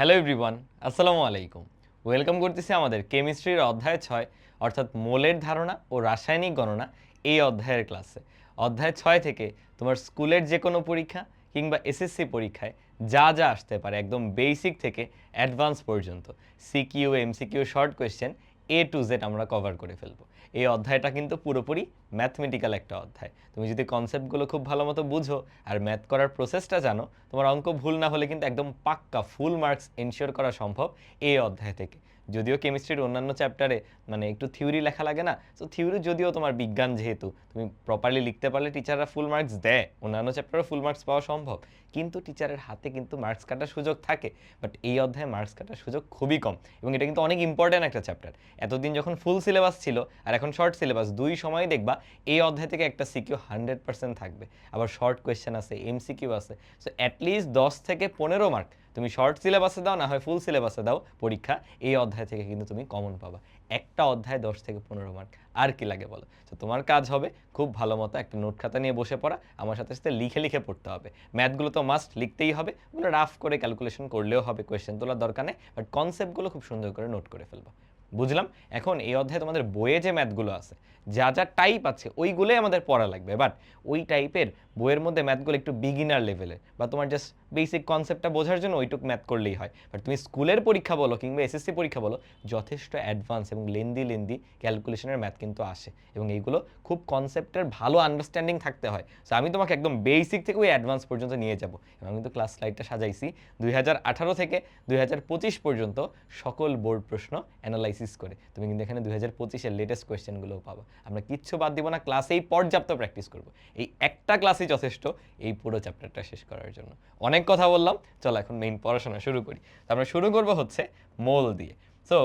Hello everyone আসসালামু আলাইকুম welcome করতেছি আমাদের কেমিস্ট্রির অধ্যায় ছয়, অর্থাৎ মোলের ধারণা ও রাসায়নিক গণনা এই অধ্যায়ের ক্লাসে অধ্যায় ছয় থেকে তোমার স্কুলের যে কোনো পরীক্ষা কিংবা এসএসসি পরীক্ষায় যা যা আসতে পারে, একদম বেসিক থেকে অ্যাডভান্স পর্যন্ত। CQ MCQ short question A to Z আমরা কভার করে ফেলব। এই অধ্যায়টা কিন্তু পুরোপুরি ম্যাথমেটিক্যাল একটা অধ্যায়। তুমি যদি কনসেপ্টগুলো খুব ভালো মতো বুঝো আর ম্যাথ করার প্রসেসটা জানো, তোমার অঙ্ক ভুল না হলে কিন্তু একদম পাক্কা ফুল মার্কস এনশিওর করা সম্ভব এই অধ্যায় থেকে। যদিও কেমিস্ট্রির অন্যান্য চ্যাপ্টারে মানে একটু থিওরি লেখা লাগে না তো থিওরি যদিও তোমার বিজ্ঞান যেহেতু, তুমি প্রপারলি লিখতে পারলে টিচাররা ফুল মার্কস দেয়, অন্যান্য চ্যাপ্টারে ফুল মার্কস পাওয়া সম্ভব, কিন্তু টিচারের হাতে কিন্তু মার্কস কাটার সুযোগ থাকে বাট এই অধ্যায়ে মার্কস কাটার সুযোগ খুবই কম, এবং এটা কিন্তু অনেক ইম্পর্ট্যান্ট একটা চ্যাপ্টার এতদিন যখন ফুল সিলেবাস ছিল, আর এখন শর্ট সিলেবাস দুই সময় দেখবা এই অধ্যায় থেকে একটা সিকিউ হান্ড্রেড পার্সেন্ট থাকবে, আবার শর্ট কোয়েশ্চেন আছে এমসিকিউ আছে সো অ্যাটলিস্ট দশ থেকে পনেরো মার্ক তুমি শর্ট সিলেবাসে দাও, না হয় ফুল সিলেবাসে দাও, পরীক্ষা, এই অধ্যায় থেকে কিন্তু তুমি কমন পাবা। একটা অধ্যায় দশ থেকে পনেরো মার্ক আর কি লাগে বলো? তো তোমার কাজ হবে খুব ভালো মতো একটা নোট খাতা নিয়ে বসে পড়া, আমার সাথে সাথে লিখে লিখে পড়তে হবে। ম্যাথগুলো তো মাস্ট লিখতেই হবে ওগুলো রাফ করে ক্যালকুলেশন করলেও হবে কোয়েশ্চেন তোলার দরকার নেই বাট কনসেপ্টগুলো খুব সুন্দর করে নোট করে ফেলবা। বুঝলাম? এখন এই অধ্যায়ে তোমাদের বইয়ে যে ম্যাথগুলো আছে, যা যা টাইপ আছে, ওইগুলোই আমাদের পড়া লাগবে। বাট ওই টাইপের বইয়ের মধ্যে ম্যাথগুলো একটু বিগিনার লেভেলের বা তোমার জাস্ট বেসিক কনসেপ্টটা বোঝার জন্য ওইটুক ম্যাথ করলেই হয়। বাট তুমি স্কুলের পরীক্ষা বলো কিংবা এসএসসি পরীক্ষা বলো, যথেষ্ট অ্যাডভান্স এবং লেন্দি লেন্দি ক্যালকুলেশনের ম্যাথ কিন্তু আসে। এবং এইগুলো খুব কনসেপ্টের ভালো আন্ডারস্ট্যান্ডিং থাকতে হয়। সো আমি তোমাকে একদম বেসিক থেকে ওই অ্যাডভান্স পর্যন্ত নিয়ে যাব। এবং আমি কিন্তু ক্লাস স্লাইডটা সাজাইছি দুই হাজার আঠারো থেকে দুই হাজার পঁচিশ পর্যন্ত সকল বোর্ড প্রশ্ন অ্যানালাইসিস করে। তুমি কিন্তু এখানে দুই হাজার পঁচিশের লেটেস্ট কোয়েশ্চেনগুলোও পাবো। আমরা কিচ্ছু বাদ দিব না ক্লাসেই পর্যাপ্ত প্র্যাকটিস করব। এই একটা ক্লাসই যথেষ্ট, এই পুরো চ্যাপ্টারটা শেষ করার জন্য। অনেক কথা বললাম চলো এখন মেইন পড়াশোনা শুরু করি। আমরা শুরু করব হচ্ছে মোল দিয়ে।